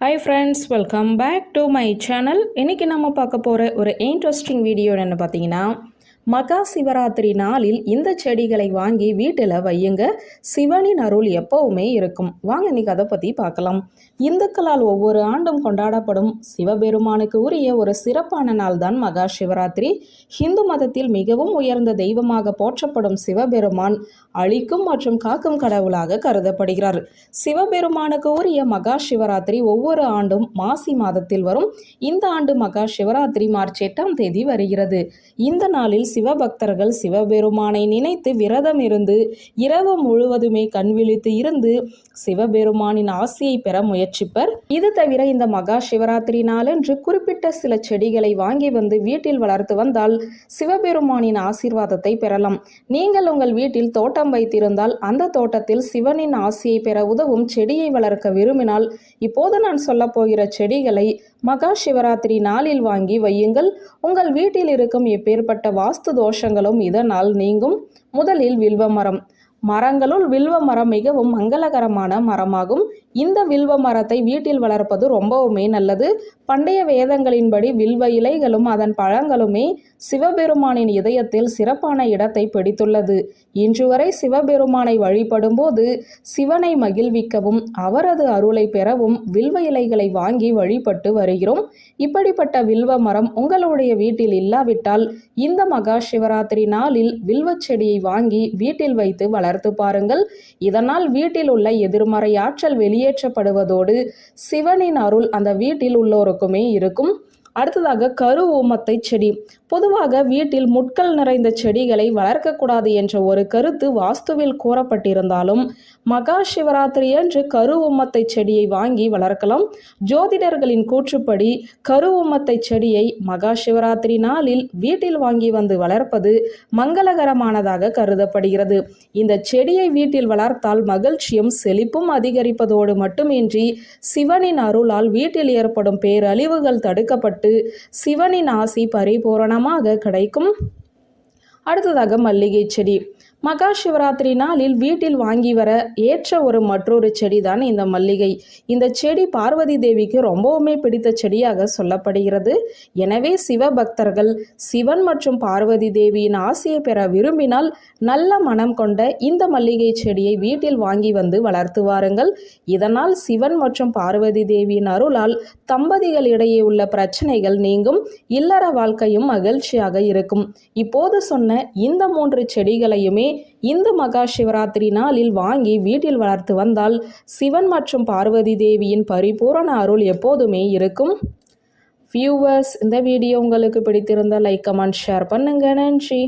Hi friends welcome back to my channel இன்றைக்கி நம்ம பார்க்க போகிற ஒரு இன்ட்ரெஸ்டிங் வீடியோ என்னென்னு பார்த்தீங்கன்னா மகா சிவராத்திரி நாளில் இந்த செடிகளை வாங்கி வீட்டில் வையுங்க. சிவனின் அருள் எப்பவுமே இருக்கும். வாங்க இன்னைக்கு அதை பற்றி பார்க்கலாம். இந்துக்களால் ஒவ்வொரு ஆண்டும் கொண்டாடப்படும் சிவபெருமானுக்கு உரிய ஒரு சிறப்பான நாள் தான் மகா சிவராத்திரி. ஹிந்து மதத்தில் மிகவும் உயர்ந்த தெய்வமாக போற்றப்படும் சிவபெருமான் அழிக்கும் மற்றும் காக்கும் கடவுளாக கருதப்படுகிறார். சிவபெருமானுக்கு உரிய மகா சிவராத்திரி ஒவ்வொரு ஆண்டும் மாசி மாதத்தில் வரும். இந்த ஆண்டு மகா சிவராத்திரி மார்ச் எட்டாம் தேதி வருகிறது. இந்த நாளில் சிவபக்தர்கள் சிவபெருமானை நினைத்து விரதம் இருந்து இரவு முழுவதுமே கண் விழித்து இருந்து சிவபெருமானின் ஆசியை பெற முயற்சிப்பர். இது தவிர இந்த மகா சிவராத்திரி நாளன்று குறிப்பிட்ட சில செடிகளை வாங்கி வந்து வீட்டில் வளர்த்து வந்தால் சிவபெருமானின் ஆசீர்வாதத்தை பெறலாம். நீங்கள் உங்கள் வீட்டில் தோட்டம் வைத்திருந்தால் அந்த தோட்டத்தில் சிவனின் ஆசியை பெற உதவும் செடியை வளர்க்க விரும்பினால் இப்போது நான் சொல்ல போகிற செடிகளை மகா சிவராத்திரி நாளில் வாங்கி வையுங்கள். உங்கள் வீட்டில் இருக்கும் எப்பேற்பட்ட வாஸ்து தோஷங்களும் இதனால் நீங்கும். முதலில் வில்வ மரம். மரங்களுள் வில்வ மரம் மிகவும் மங்களகரமான மரமாகும். இந்த வில்வ மரத்தை வீட்டில் வளர்ப்பது ரொம்பவுமே நல்லது. பண்டைய வேதங்களின்படி வில்வ இலைகளும் அதன் பழங்களுமே சிவபெருமானின் இதயத்தில் சிறப்பான இடத்தை பிடித்துள்ளது. இன்று வரை சிவபெருமானை வழிபடும்போது சிவனை மகிழ்விக்கவும் அவரது அருளை பெறவும் வில்வ இலைகளை வாங்கி வழிபட்டு வருகிறோம். இப்படிப்பட்ட வில்வ மரம் உங்களுடைய வீட்டில் இல்லாவிட்டால் இந்த மகா சிவராத்திரி நாளில் வில்வச் செடியை வாங்கி வீட்டில் வைத்து வளர்த்து பாருங்கள். இதனால் வீட்டில் உள்ள எதிர்மறை ஆற்றல் வெளியே வெளியேற்றப்படுவதோடு சிவனின் அருள் அந்த வீட்டில் உள்ளோருக்குமே இருக்கும். அடுத்ததாக கரு ஓமத்தை செடி. பொதுவாக வீட்டில் முட்கள் நிறைந்த செடிகளை வளர்க்கக்கூடாது என்ற ஒரு கருத்து வாஸ்துவில் கூறப்பட்டிருந்தாலும் மகா சிவராத்திரி அன்று கரு ஓமத்தை செடியை வாங்கி வளர்க்கலாம். ஜோதிடர்களின் கூற்றுப்படி கரு ஓமத்தை செடியை மகா சிவராத்திரி நாளில் வீட்டில் வாங்கி வந்து வளர்ப்பது மங்களகரமானதாக கருதப்படுகிறது. இந்த செடியை வீட்டில் வளர்த்தால் மகிழ்ச்சியும் செழிப்பும் அதிகரிப்பதோடு மட்டுமின்றி சிவனின் அருளால் வீட்டில் ஏற்படும் பேரழிவுகள் தடுக்கப்பட்டு சிவனின் ஆசி பரிபூரணமாக கிடைக்கும். அடுத்ததாக மல்லிகை செடி. மகா சிவராத்திரி நாளில் வீட்டில் வாங்கி வர ஏற்ற ஒரு மற்றொரு செடி தான் இந்த மல்லிகை. இந்த செடி பார்வதி தேவிக்கு ரொம்பவுமே பிடித்த செடியாக சொல்லப்படுகிறது. எனவே சிவபக்தர்கள் சிவன் மற்றும் பார்வதி தேவியின் ஆசையை பெற விரும்பினால் நல்ல மனம் கொண்ட இந்த மல்லிகை செடியை வீட்டில் வாங்கி வந்து வளர்த்து வாருங்கள். இதனால் சிவன் மற்றும் பார்வதி தேவியின் அருளால் தம்பதிகள் இடையே உள்ள பிரச்சனைகள் நீங்கும். இல்லற வாழ்க்கையும் மகிழ்ச்சியாக இருக்கும். இப்போது சொன்ன இந்த மூன்று செடிகளையுமே இந்து மகா சிவராத்திரி நாளில் வாங்கி வீட்டில் வளர்த்து வந்தால் சிவன் மற்றும் பார்வதி தேவியின் பரிபூரண அருள் எப்போதுமே இருக்கும். வியூவர்ஸ் இந்த வீடியோ உங்களுக்கு பிடித்திருந்தால் லைக் கமெண்ட் ஷேர் பண்ணுங்க. நன்றி.